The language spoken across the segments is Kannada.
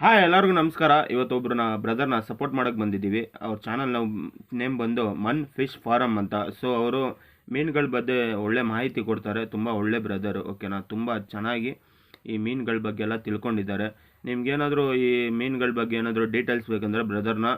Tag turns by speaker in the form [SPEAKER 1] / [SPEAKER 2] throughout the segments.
[SPEAKER 1] ಹಾಯ್ ಎಲ್ಲರಿಗೂ ನಮಸ್ಕಾರ. ಇವತ್ತು ನಾ ಬ್ರದರ್ನ ಸಪೋರ್ಟ್ ಮಾಡೋಕ್ಕೆ ಬಂದಿದ್ದೀವಿ. ಅವ್ರ ಚಾನಲ್ ನಾವು ನೇಮ್ ಬಂದು ಮನ್ ಫಿಶ್ ಫಾರಮ್ ಅಂತ. ಸೊ ಅವರು ಮೀನುಗಳ ಬಗ್ಗೆ ಒಳ್ಳೆ ಮಾಹಿತಿ ಕೊಡ್ತಾರೆ. ತುಂಬ ಒಳ್ಳೆ ಬ್ರದರ್ ಓಕೆನಾ ತುಂಬ ಚೆನ್ನಾಗಿ ಈ ಮೀನುಗಳ ಬಗ್ಗೆ ಎಲ್ಲ ತಿಳ್ಕೊಂಡಿದ್ದಾರೆ. ನಿಮ್ಗೇನಾದರೂ ಈ ಮೀನುಗಳ ಬಗ್ಗೆ ಏನಾದರೂ ಡೀಟೇಲ್ಸ್ ಬೇಕಂದರೆ ಬ್ರದರ್ನ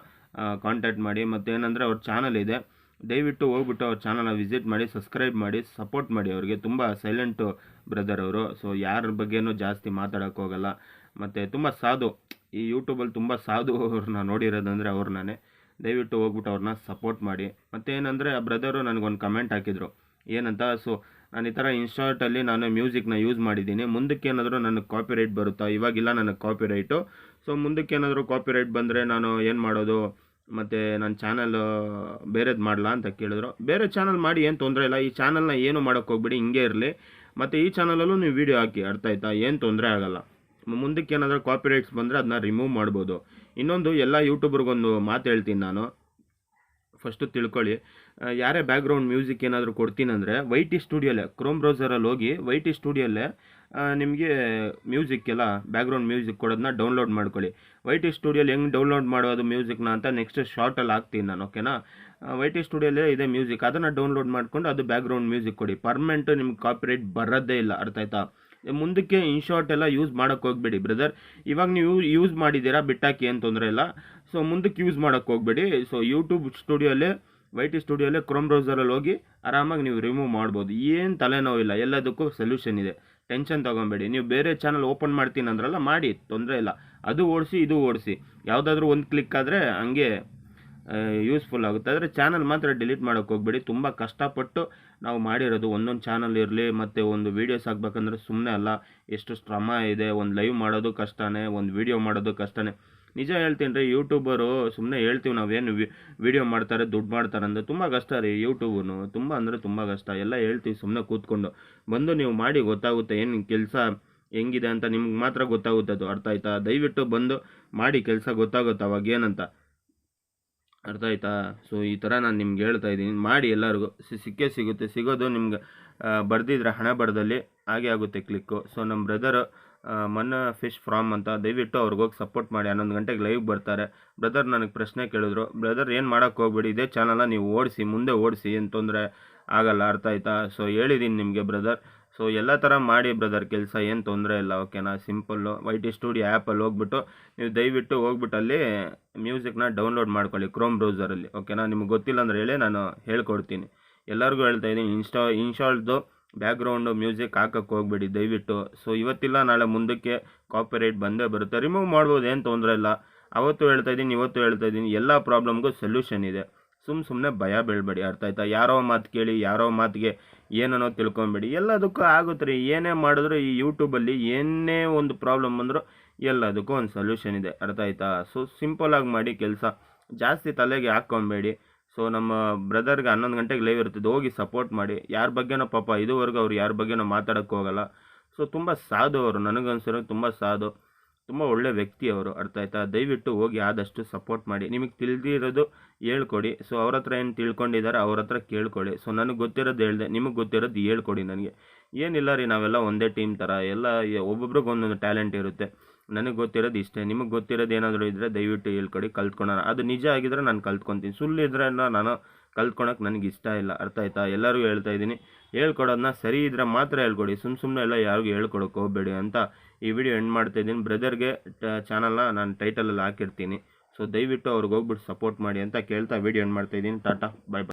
[SPEAKER 1] ಕಾಂಟ್ಯಾಕ್ಟ್ ಮಾಡಿ. ಮತ್ತು ಏನಂದರೆ ಅವ್ರ ಚಾನಲ್ ಇದೆ. ದಯವಿಟ್ಟು ಹೋಗ್ಬಿಟ್ಟು ಅವ್ರ ಚಾನಲ್ನ ವಿಸಿಟ್ ಮಾಡಿ ಸಬ್ಸ್ಕ್ರೈಬ್ ಮಾಡಿ ಸಪೋರ್ಟ್ ಮಾಡಿ. ಅವ್ರಿಗೆ ತುಂಬ ಸೈಲೆಂಟು ಬ್ರದರ್ ಅವರು. ಸೊ ಯಾರ ಬಗ್ಗೆನೂ ಜಾಸ್ತಿ ಮಾತಾಡೋಕ್ಕೆ ಹೋಗಲ್ಲ. ಮತ್ತು ತುಂಬ ಸಾಧು. ಈ ಯೂಟ್ಯೂಬಲ್ಲಿ ತುಂಬ ಸಾಧು ಅವ್ರನ್ನ ನೋಡಿರೋದಂದರೆ ಅವ್ರನ್ನೇ. ದಯವಿಟ್ಟು ಹೋಗ್ಬಿಟ್ಟು ಅವ್ರನ್ನ ಸಪೋರ್ಟ್ ಮಾಡಿ. ಮತ್ತು ಏನಂದರೆ, ಆ ಬ್ರದರು ನನಗೊಂದು ಕಮೆಂಟ್ ಹಾಕಿದರು. ಏನಂತ ಸೊ ನಾನು ಈ ಥರ ಇನ್ಸ್ಟಾಟಲ್ಲಿ ನಾನು ಮ್ಯೂಸಿಕ್ನ ಯೂಸ್ ಮಾಡಿದ್ದೀನಿ. ಮುಂದಕ್ಕೆ ಏನಾದರೂ ನನಗೆ ಕಾಪಿರೈಟ್ ಬರುತ್ತಾ? ಇವಾಗಿಲ್ಲ ನನಗೆ ಕಾಪಿರೈಟು ಸೊ ಮುಂದಕ್ಕೆ ಏನಾದರೂ ಕಾಪಿರೈಟ್ ಬಂದರೆ ನಾನು ಏನು ಮಾಡೋದು? ಮತ್ತು ನನ್ನ ಚಾನಲ್ ಬೇರೆದು ಮಾಡಲಾ? ಅಂತ ಕೇಳಿದ್ರು. ಬೇರೆ ಚಾನಲ್ ಮಾಡಿ, ಏನು ತೊಂದರೆ ಇಲ್ಲ. ಈ ಚಾನಲ್ನ ಏನು ಮಾಡೋಕ್ಕೆ ಹೋಗ್ಬಿಡಿ, ಹಿಂಗೆ ಇರಲಿ. ಮತ್ತು ಈ ಚಾನಲಲ್ಲೂ ನೀವು ವೀಡಿಯೋ ಹಾಕಿ, ಅರ್ಥ ಆಯ್ತಾ? ಏನು ತೊಂದರೆ ಆಗಲ್ಲ. ಮುಂದಕ್ಕೆ ಏನಾದರೂ ಕಾಪಿರೈಟ್ಸ್ ಬಂದರೆ ಅದನ್ನ ರಿಮೂವ್ ಮಾಡ್ಬೋದು. ಇನ್ನೊಂದು ಎಲ್ಲ ಯೂಟ್ಯೂಬರ್ಗೊಂದು ಮಾತು ಹೇಳ್ತೀನಿ ನಾನು. ಫಸ್ಟು ತಿಳ್ಕೊಳ್ಳಿ. ಯಾರೇ ಬ್ಯಾಕ್ಗ್ರೌಂಡ್ ಮ್ಯೂಸಿಕ್ ಏನಾದರೂ ಕೊಡ್ತೀನಂದರೆ ವೈ ಟಿ ಸ್ಟುಡಿಯೋಲ್ಲೇ ಕ್ರೋಮ್ ಬ್ರೌಸರಲ್ಲಿ ಹೋಗಿ ವೈ ಟಿ ಸ್ಟುಡಿಯೋಲ್ಲೇ ನಿಮಗೆ ಮ್ಯೂಸಿಕ್ ಎಲ್ಲ ಬ್ಯಾಕ್ಗ್ರೌಂಡ್ ಮ್ಯೂಸಿಕ್ ಕೊಡೋದನ್ನ ಡೌನ್ಲೋಡ್ ಮಾಡ್ಕೊಳ್ಳಿ. ವೈ ಟಿ ಸ್ಟುಡಿಯೋಲಿ ಹೆಂಗೆ ಡೌನ್ಲೋಡ್ ಮಾಡೋದು ಮ್ಯೂಸಿಕ್ನ ಅಂತ ನೆಕ್ಸ್ಟ್ ಶಾರ್ಟಲ್ಲಿ ಹಾಕ್ತೀನಿ ನಾನು ಓಕೆನಾ ವೈ ಟಿ ಸ್ಟುಡಿಯೋಲ್ಲೇ ಇದೆ ಮ್ಯೂಸಿಕ್ ಅದನ್ನು ಡೌನ್ಲೋಡ್ ಮಾಡಿಕೊಂಡು ಅದು ಬ್ಯಾಕ್ಗ್ರೌಂಡ್ ಮ್ಯೂಸಿಕ್ ಕೊಡಿ. ಪರ್ಮನೆಂಟು ನಿಮ್ಗೆ ಕಾಪಿರೈಟ್ ಬರೋದೇ ಇಲ್ಲ, ಅರ್ಥ ಆಯ್ತಾ? ಮುಂದಕ್ಕೆ ಇನ್ಶಾರ್ಟ್ ಎಲ್ಲ ಯೂಸ್ ಮಾಡೋಕ್ಕೆ ಹೋಗ್ಬೇಡಿ ಬ್ರದರ್ ಇವಾಗ ನೀವು ಯೂಸ್ ಮಾಡಿದ್ದೀರಾ, ಬಿಟ್ಟಾಕಿ ಏನು ತೊಂದರೆ ಇಲ್ಲ. ಸೊ ಮುಂದಕ್ಕೆ ಯೂಸ್ ಮಾಡೋಕ್ಕೆ ಹೋಗ್ಬೇಡಿ. ಸೊ ಯೂಟ್ಯೂಬ್ ಸ್ಟುಡಿಯೋಲ್ಲೇ ವೈ ಟಿ ಸ್ಟುಡಿಯೋಲ್ಲೇ ಕ್ರೋಮ್ ಬ್ರೌಸರಲ್ಲಿ ಹೋಗಿ, ಆರಾಮಾಗಿ ನೀವು ರಿಮೂವ್ ಮಾಡ್ಬೋದು. ಏನು ತಲೆನೋವಿಲ್ಲ ಎಲ್ಲದಕ್ಕೂ ಸೊಲ್ಯೂಷನ್ ಇದೆ. ಟೆನ್ಷನ್ ತೊಗೊಬೇಡಿ. ನೀವು ಬೇರೆ ಚಾನಲ್ ಓಪನ್ ಮಾಡ್ತೀನಿ ಅಂದ್ರಲ್ಲ, ಮಾಡಿ, ತೊಂದರೆ ಇಲ್ಲ. ಅದು ಓಡಿಸಿ, ಇದು ಓಡಿಸಿ. ಯಾವುದಾದ್ರೂ ಒಂದು ಕ್ಲಿಕ್ ಆದರೆ, ಹಂಗೆ ಯೂಸ್ಫುಲ್ ಆಗುತ್ತೆ. ಆದರೆ ಚಾನಲ್ ಮಾತ್ರ ಡಿಲೀಟ್ ಮಾಡೋಕ್ಕೆ ಹೋಗ್ಬೇಡಿ. ತುಂಬ ಕಷ್ಟಪಟ್ಟು ನಾವು ಮಾಡಿರೋದು ಒಂದೊಂದು ಚಾನಲ್ ಇರಲಿ, ಮತ್ತು ಒಂದು ವೀಡಿಯೋಸ್ ಹಾಕ್ಬೇಕಂದ್ರೆ ಸುಮ್ಮನೆ ಅಲ್ಲ. ಎಷ್ಟು ಶ್ರಮ ಇದೆ. ಒಂದು ಲೈವ್ ಮಾಡೋದು ಕಷ್ಟನೇ, ಒಂದು ವೀಡಿಯೋ ಮಾಡೋದು ಕಷ್ಟನೇ. ನಿಜ ಹೇಳ್ತೀನಿ ರೀ ಯೂಟ್ಯೂಬರು ಸುಮ್ಮನೆ ಹೇಳ್ತೀವಿ ನಾವೇನು ವೀಡಿಯೋ ಮಾಡ್ತಾರೆ, ದುಡ್ಡು ಮಾಡ್ತಾರೆ ಅಂದರೆ ತುಂಬ ಕಷ್ಟ ರೀ ಯೂಟ್ಯೂಬನು ತುಂಬ ಅಂದರೆ ತುಂಬ ಕಷ್ಟ. ಎಲ್ಲ ಹೇಳ್ತೀವಿ ಸುಮ್ಮನೆ ಕೂತ್ಕೊಂಡು. ಬಂದು ನೀವು ಮಾಡಿ ಗೊತ್ತಾಗುತ್ತೆ ಏನು ಕೆಲಸ ಹೆಂಗಿದೆ ಅಂತ ನಿಮ್ಗೆ ಮಾತ್ರ ಗೊತ್ತಾಗುತ್ತೆ ಅದು. ಅರ್ಥ ಆಯ್ತಾ? ದಯವಿಟ್ಟು ಬಂದು ಮಾಡಿ ಕೆಲಸ ಗೊತ್ತಾಗುತ್ತೆ ಅವಾಗ ಏನಂತ. ಅರ್ಥ ಆಯ್ತಾ ಸೊ ಈ ಥರ ನಾನು ನಿಮ್ಗೆ ಹೇಳ್ತಾ ಇದ್ದೀನಿ. ಮಾಡಿ ಎಲ್ಲರಿಗೂ. ಸಿಕ್ಕೇ ಸಿಗುತ್ತೆ. ಸಿಗೋದು ನಿಮ್ಗೆ ಬರ್ದಿದ್ರೆ ಹಣ ಬರದಲ್ಲಿ ಹಾಗೆ ಆಗುತ್ತೆ ಕ್ಲಿಕ್ಕು. ಸೊ ನಮ್ಮ ಬ್ರದರ್ ಮನ್ನ ಫಿಶ್ ಫ್ರಾಮ್ ಅಂತ ದಯವಿಟ್ಟು ಅವ್ರಿಗೆ ಹೋಗಿ ಸಪೋರ್ಟ್ ಮಾಡಿ. ಹನ್ನೊಂದು ಗಂಟೆಗೆ ಲೈವ್ ಬರ್ತಾರೆ. ಬ್ರದರ್ ನನಗೆ ಪ್ರಶ್ನೆ ಕೇಳಿದ್ರು. ಬ್ರದರ್ ಏನು ಮಾಡೋಕ್ಕೆ ಹೋಗ್ಬೇಡಿ? ಇದೇ ಚಾನಲ್ನ ನೀವು ಓಡಿಸಿ, ಮುಂದೆ ಓಡಿಸಿ, ಏನು ತೊಂದರೆ ಆಗಲ್ಲ. ಅರ್ಥ ಆಯ್ತಾ ಸೊ ಹೇಳಿದ್ದೀನಿ ನಿಮಗೆ ಬ್ರದರ್ ಸೊ ಎಲ್ಲ ಥರ ಮಾಡಿ ಬ್ರದರ್ ಕೆಲಸ ಏನು ತೊಂದರೆ ಇಲ್ಲ ಓಕೆನಾ ಸಿಂಪಲ್ಲು ವೈ ಟಿ ಸ್ಟುಡಿಯೋ ಆ್ಯಪಲ್ಲಿ ಹೋಗ್ಬಿಟ್ಟು, ನೀವು ದಯವಿಟ್ಟು ಹೋಗ್ಬಿಟ್ಟು ಅಲ್ಲಿ ಮ್ಯೂಸಿಕ್ನ ಡೌನ್ಲೋಡ್ ಮಾಡ್ಕೊಳ್ಳಿ ಕ್ರೋಮ್ ಬ್ರೌಸರಲ್ಲಿ ಓಕೆನಾ ನಿಮ್ಗೆ ಗೊತ್ತಿಲ್ಲ ಅಂದರೆ ಹೇಳಿ, ನಾನು ಹೇಳ್ಕೊಡ್ತೀನಿ. ಎಲ್ಲರಿಗೂ ಹೇಳ್ತಾ ಇದ್ದೀನಿ ಇನ್ಸ್ಟಾ ಇನ್ಸ್ಟಾಲ್ದು ಬ್ಯಾಕ್ಗ್ರೌಂಡು ಮ್ಯೂಸಿಕ್ ಹಾಕಕ್ಕೆ ಹೋಗ್ಬೇಡಿ, ದಯವಿಟ್ಟು. ಸೊ ಇವತ್ತಿಲ್ಲ, ನಾಳೆ ಮುಂದಕ್ಕೆ ಕಾಪಿರೈಟ್ ಬಂದೇ ಬರುತ್ತೆ. ರಿಮೂವ್ ಮಾಡ್ಬೋದು, ಏನು ತೊಂದರೆ ಇಲ್ಲ. ಅವತ್ತು ಹೇಳ್ತಾ ಇದ್ದೀನಿ, ಇವತ್ತು ಹೇಳ್ತಾ ಇದ್ದೀನಿ, ಎಲ್ಲ ಪ್ರಾಬ್ಲಮ್ಗೂ ಸೊಲ್ಯೂಷನ್ ಇದೆ. ಸುಮ್ಮ ಸುಮ್ಮನೆ ಭಯ ಬೀಳಬೇಡಿ, ಅರ್ಥ ಆಯ್ತಾ? ಯಾರೋ ಮಾತು ಕೇಳಿ, ಯಾರೋ ಮಾತಿಗೆ ಏನನ್ನೋ ತಿಳ್ಕೊಬೇಡಿ. ಎಲ್ಲದಕ್ಕೂ ಆಗುತ್ತೆ ರೀ. ಏನೇ ಮಾಡಿದ್ರು ಈ ಯೂಟ್ಯೂಬಲ್ಲಿ ಏನೇ ಒಂದು ಪ್ರಾಬ್ಲಮ್ ಬಂದರೂ ಎಲ್ಲದಕ್ಕೂ ಒಂದು ಸೊಲ್ಯೂಷನ್ ಇದೆ. ಅರ್ಥ ಆಯ್ತಾ? ಸೊ ಸಿಂಪಲಾಗಿ ಮಾಡಿ ಕೆಲಸ. ಜಾಸ್ತಿ ತಲೆಗೆ ಹಾಕ್ಕೊಬೇಡಿ. ಸೊ ನಮ್ಮ ಬ್ರದರ್ಗೆ ಹನ್ನೊಂದು ಗಂಟೆಗೆ ಲೈವ್ ಇರ್ತದೆ. ಹೋಗಿ ಸಪೋರ್ಟ್ ಮಾಡಿ. ಯಾರ ಬಗ್ಗೆನೋ ಪಾಪ ಇದುವರೆಗೂ ಅವ್ರು ಯಾರ ಬಗ್ಗೆನೋ ಮಾತಾಡೋಕ್ಕೆ ಹೋಗಲ್ಲ. ಸೊ ತುಂಬ ಸಾಧು ಅವರು. ನನಗನ್ಸಿರೋ ತುಂಬ ಸಾಧು. ತುಂಬ ಒಳ್ಳೆ ವ್ಯಕ್ತಿ ಅವರು, ಅರ್ಥ ಆಯ್ತಾ? ದಯವಿಟ್ಟು ಹೋಗಿ ಆದಷ್ಟು ಸಪೋರ್ಟ್ ಮಾಡಿ. ನಿಮಗೆ ತಿಳಿದಿರೋದು ಹೇಳ್ಕೊಡಿ. ಸೊ ಅವ್ರ ಹತ್ರ ಏನು ತಿಳ್ಕೊಂಡಿದ್ದಾರೆ ಅವ್ರ ಹತ್ರ ಕೇಳ್ಕೊಳ್ಳಿ. ಸೊ ನನಗೆ ಗೊತ್ತಿರೋದು ಹೇಳಿದೆ, ನಿಮಗೆ ಗೊತ್ತಿರೋದು ಹೇಳ್ಕೊಡಿ ನನಗೆ. ಏನಿಲ್ಲ ರೀ, ನಾವೆಲ್ಲ ಒಂದೇ ಟೀಮ್ ಥರ ಎಲ್ಲ ಒಬ್ಬೊಬ್ರಿಗೆ ಒಂದೊಂದು ಟ್ಯಾಲೆಂಟ್ ಇರುತ್ತೆ. ನನಗೆ ಗೊತ್ತಿರೋದು ಇಷ್ಟೇ. ನಿಮಗೆ ಗೊತ್ತಿರೋದು ಏನಾದರೂ ಇದ್ದರೆ ದಯವಿಟ್ಟು ಹೇಳ್ಕೊಡಿ ಕಲ್ತ್ಕೊಳ್ಳೋಣ ಅದು ನಿಜ ಆಗಿದ್ರೆ ನಾನು ಕಲ್ತ್ಕೊತೀನಿ. ಸುಳ್ಳು ಇದ್ರೆ ನಾನು ಕಲ್ತ್ಕೊಳಕ್ಕೆ ನನಗೆ ಇಷ್ಟ ಇಲ್ಲ. ಅರ್ಥ ಆಯ್ತಾ? ಎಲ್ಲರಿಗೂ ಹೇಳ್ತಾ ಇದ್ದೀನಿ. ಹೇಳ್ಕೊಡೋದನ್ನ ಸರಿ ಇದ್ರೆ ಮಾತ್ರ ಹೇಳ್ಕೊಡಿ. ಸುಮ್ಮ ಸುಮ್ಮನೆ ಎಲ್ಲ ಯಾರಿಗೂ ಹೇಳ್ಕೊಡೋಕೆ ಹೋಗಬೇಡಿ ಅಂತ ಈ ವಿಡಿಯೋ ಎಂಡ್ ಮಾಡ್ತಾ ಇದ್ದೀನಿ. ಬ್ರದರ್ಗೆ ಚಾನಲ್ನ ನಾನು ಟೈಟಲಲ್ಲಿ ಹಾಕಿರ್ತೀನಿ. ಸೊ ದಯವಿಟ್ಟು ಅವ್ರಿಗೆ ಹೋಗ್ಬಿಟ್ಟು ಸಪೋರ್ಟ್ ಮಾಡಿ ಅಂತ ಕೇಳ್ತಾ ವಿಡಿಯೋ ಎಂಡ್ ಮಾಡ್ತಾ ಇದ್ದೀನಿ. ಟಾಟಾ ಬಾಯ್ ಬಾಯ್